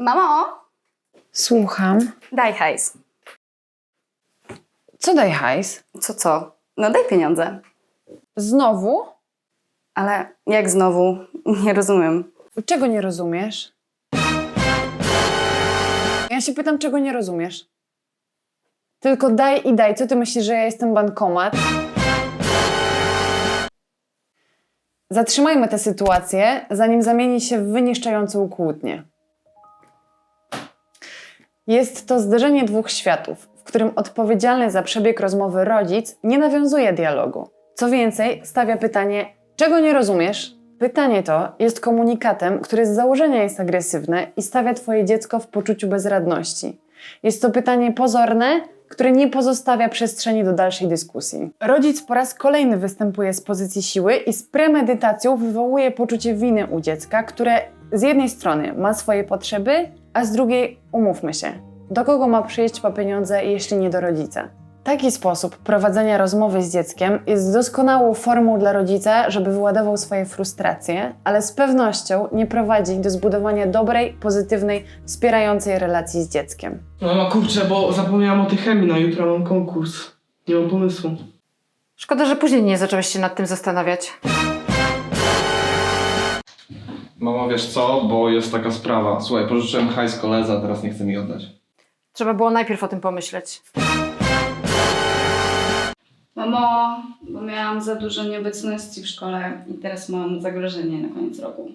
Mamo, Słucham. daj hajs. Co daj hajs? Co, co? No daj pieniądze. Znowu? Ale jak znowu? Nie rozumiem. Czego nie rozumiesz? Ja się pytam, czego nie rozumiesz. Tylko daj i daj. Co ty myślisz, że ja jestem bankomat? Zatrzymajmy tę sytuację, zanim zamieni się w wyniszczającą kłótnię. Jest to zderzenie dwóch światów, w którym odpowiedzialny za przebieg rozmowy rodzic nie nawiązuje dialogu. Co więcej, stawia pytanie: czego nie rozumiesz? Pytanie to jest komunikatem, który z założenia jest agresywny i stawia Twoje dziecko w poczuciu bezradności. Jest to pytanie pozorne, które nie pozostawia przestrzeni do dalszej dyskusji. Rodzic po raz kolejny występuje z pozycji siły i z premedytacją wywołuje poczucie winy u dziecka, które z jednej strony ma swoje potrzeby, a z drugiej, umówmy się, do kogo ma przyjść po pieniądze, jeśli nie do rodzica? Taki sposób prowadzenia rozmowy z dzieckiem jest doskonałą formą dla rodzica, żeby wyładował swoje frustracje, ale z pewnością nie prowadzi do zbudowania dobrej, pozytywnej, wspierającej relacji z dzieckiem. No kurczę, bo zapomniałam o tej chemii na jutro, mam konkurs. Nie mam pomysłu. Szkoda, że później nie zacząłeś się nad tym zastanawiać. Mamo, wiesz co, bo jest taka sprawa. Słuchaj, pożyczyłem hajs koledze, a teraz nie chce mi oddać. Trzeba było najpierw o tym pomyśleć. Mamo, bo miałam za dużo nieobecności w szkole i teraz mam zagrożenie na koniec roku.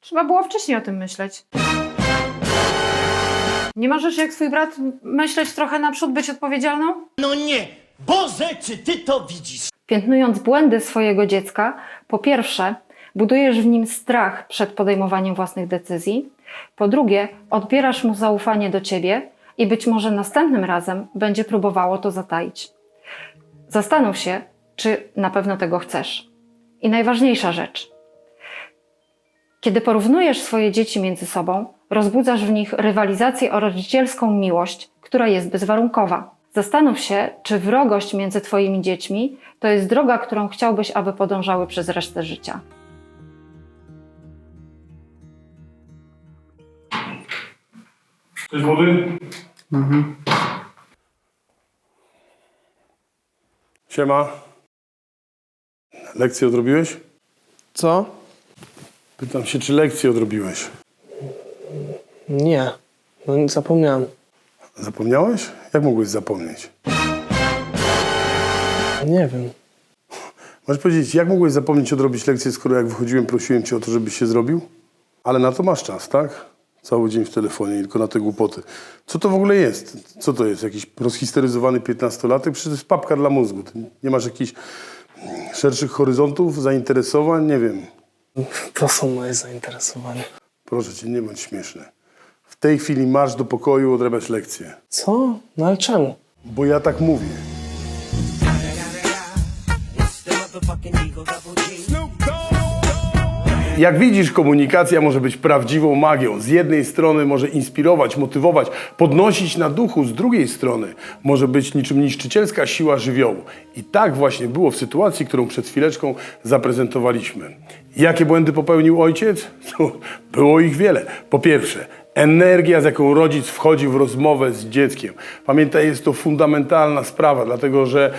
Trzeba było wcześniej o tym myśleć. Nie możesz jak swój brat myśleć trochę naprzód, być odpowiedzialną? No nie! Boże, czy ty to widzisz? Piętnując błędy swojego dziecka, po pierwsze, budujesz w nim strach przed podejmowaniem własnych decyzji. Po drugie, odbierasz mu zaufanie do ciebie i być może następnym razem będzie próbowało to zataić. Zastanów się, czy na pewno tego chcesz. I najważniejsza rzecz. Kiedy porównujesz swoje dzieci między sobą, rozbudzasz w nich rywalizację o rodzicielską miłość, która jest bezwarunkowa. Zastanów się, czy wrogość między Twoimi dziećmi to jest droga, którą chciałbyś, aby podążały przez resztę życia. Chcesz wody? Mhm. Siema. Lekcję odrobiłeś? Co? Pytam się, czy lekcję odrobiłeś. Nie. No zapomniałem. Zapomniałeś? Jak mogłeś zapomnieć? Nie wiem. Możesz powiedzieć, jak mogłeś zapomnieć odrobić lekcję, skoro jak wychodziłem, prosiłem cię o to, żebyś się zrobił? Ale na to masz czas, tak? Cały dzień w telefonie, tylko na te głupoty. Co to w ogóle jest? Co to jest? Jakiś rozhisteryzowany piętnastolatek? Przecież to jest papka dla mózgu. Ty nie masz jakichś mm, szerszych horyzontów, zainteresowań? Nie wiem. To są moje zainteresowania. Proszę cię, nie bądź śmieszny. W tej chwili marsz do pokoju, odrabiać lekcję. Co? No ale czemu? Bo ja tak mówię. Jak widzisz, komunikacja może być prawdziwą magią. Z jednej strony może inspirować, motywować, podnosić na duchu, z drugiej strony może być niczym niszczycielska siła żywiołu. I tak właśnie było w sytuacji, którą przed chwileczką zaprezentowaliśmy. Jakie błędy popełnił ojciec? No, Było ich wiele. Po pierwsze, energia, z jaką rodzic wchodzi w rozmowę z dzieckiem. Pamiętaj, jest to fundamentalna sprawa, dlatego że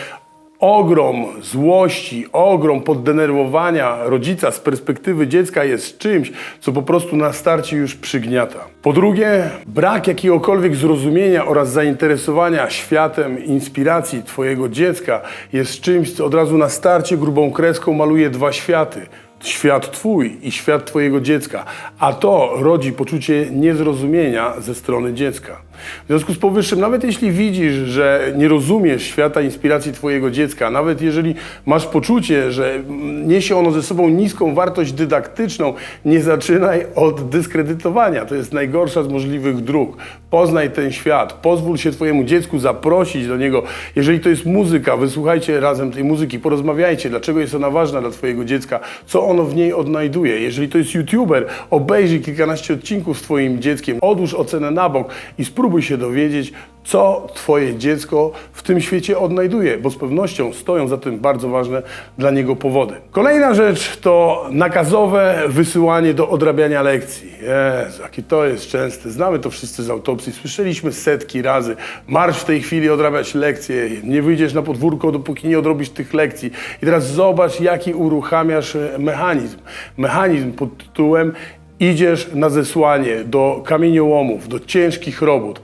ogrom złości, ogrom poddenerwowania rodzica z perspektywy dziecka jest czymś, co po prostu na starcie już przygniata. Po drugie, brak jakiegokolwiek zrozumienia oraz zainteresowania światem inspiracji Twojego dziecka jest czymś, co od razu na starcie grubą kreską maluje dwa światy. Świat Twój i świat Twojego dziecka, a to rodzi poczucie niezrozumienia ze strony dziecka. W związku z powyższym, nawet jeśli widzisz, że nie rozumiesz świata inspiracji Twojego dziecka, nawet jeżeli masz poczucie, że niesie ono ze sobą niską wartość dydaktyczną, nie zaczynaj od dyskredytowania. To jest najgorsza z możliwych dróg. Poznaj ten świat, pozwól się Twojemu dziecku zaprosić do niego. Jeżeli to jest muzyka, wysłuchajcie razem tej muzyki, porozmawiajcie, dlaczego jest ona ważna dla Twojego dziecka, co ono w niej odnajduje. Jeżeli to jest YouTuber, obejrzyj kilkanaście odcinków z Twoim dzieckiem, odłóż ocenę na bok i spróbuj spróbuj się dowiedzieć, co Twoje dziecko w tym świecie odnajduje, bo z pewnością stoją za tym bardzo ważne dla niego powody. Kolejna rzecz to nakazowe wysyłanie do odrabiania lekcji. Jezu, jakie to jest częste. Znamy to wszyscy z autopsji, słyszeliśmy setki razy. Marsz w tej chwili odrabiać lekcje, nie wyjdziesz na podwórko, dopóki nie odrobisz tych lekcji. I teraz zobacz, jaki uruchamiasz mechanizm. Mechanizm pod tytułem idziesz na zesłanie do kamieniołomów, do ciężkich robót.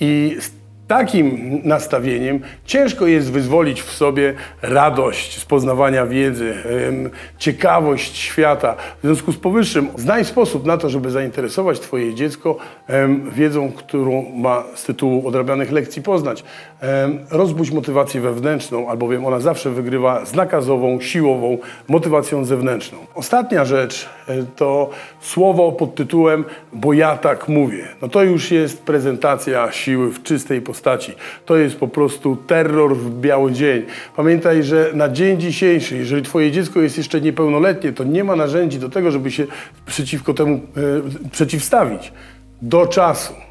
I z takim nastawieniem ciężko jest wyzwolić w sobie radość z poznawania wiedzy, ciekawość świata. W związku z powyższym znajdź sposób na to, żeby zainteresować Twoje dziecko wiedzą, którą ma z tytułu odrabianych lekcji poznać. Rozbudź motywację wewnętrzną, albowiem ona zawsze wygrywa z nakazową, siłową motywacją zewnętrzną. Ostatnia rzecz e, to słowo pod tytułem bo ja tak mówię. No to już jest prezentacja siły w czystej postaci. To jest po prostu terror w biały dzień. Pamiętaj, że na dzień dzisiejszy, jeżeli twoje dziecko jest jeszcze niepełnoletnie, to nie ma narzędzi do tego, żeby się przeciwko temu e, przeciwstawić. Do czasu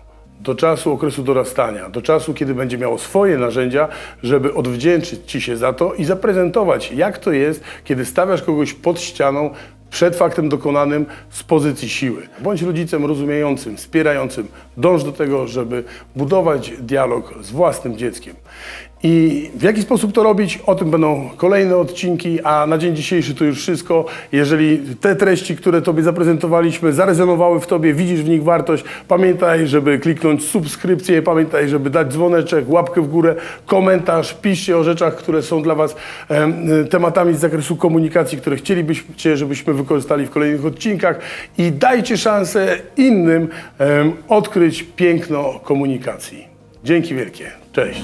do czasu okresu dorastania, do czasu, kiedy będzie miało swoje narzędzia, żeby odwdzięczyć Ci się za to i zaprezentować, jak to jest, kiedy stawiasz kogoś pod ścianą przed faktem dokonanym z pozycji siły. Bądź rodzicem rozumiejącym, wspierającym. Dąż do tego, żeby budować dialog z własnym dzieckiem. I w jaki sposób to robić? O tym będą kolejne odcinki, a na dzień dzisiejszy to już wszystko. Jeżeli te treści, które Tobie zaprezentowaliśmy, zarezonowały w Tobie, widzisz w nich wartość, pamiętaj, żeby kliknąć subskrypcję, pamiętaj, żeby dać dzwoneczek, łapkę w górę, komentarz, piszcie o rzeczach, które są dla Was em, tematami z zakresu komunikacji, które chcielibyście, żebyśmy wykorzystali w kolejnych odcinkach i dajcie szansę innym odkryć piękno komunikacji. Dzięki wielkie. Cześć.